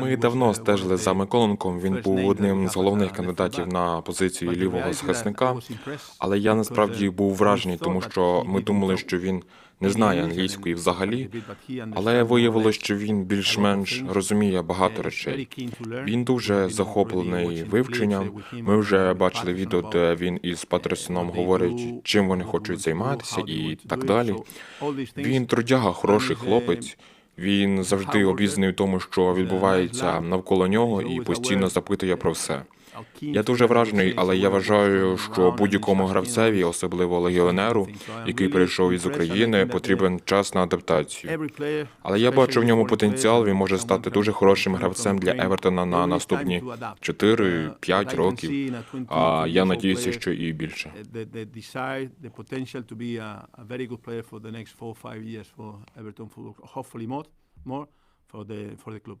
Ми давно стежили за Миколенком. Він був одним з головних кандидатів на позицію лівого захисника. Але я насправді був вражений, тому що ми думали, що він не знає англійської взагалі. Але виявилось, що він більш-менш розуміє багато речей. Він дуже захоплений вивченням. Ми вже бачили відео, де він із Патрісоном говорить, чим вони хочуть займатися, і так далі. Він трудяга, хороший хлопець. Він завжди обізнаний в тому, що відбувається навколо нього, і постійно запитує про все. Я дуже вражений, але я вважаю, що будь-якому гравцеві, особливо легіонеру, який прийшов із України, потрібен час на адаптацію. Але я бачу в ньому потенціал. Він може стати дуже хорошим гравцем для Евертона на наступні 4-5 років. А я надіюся, що і більше. for the for the club.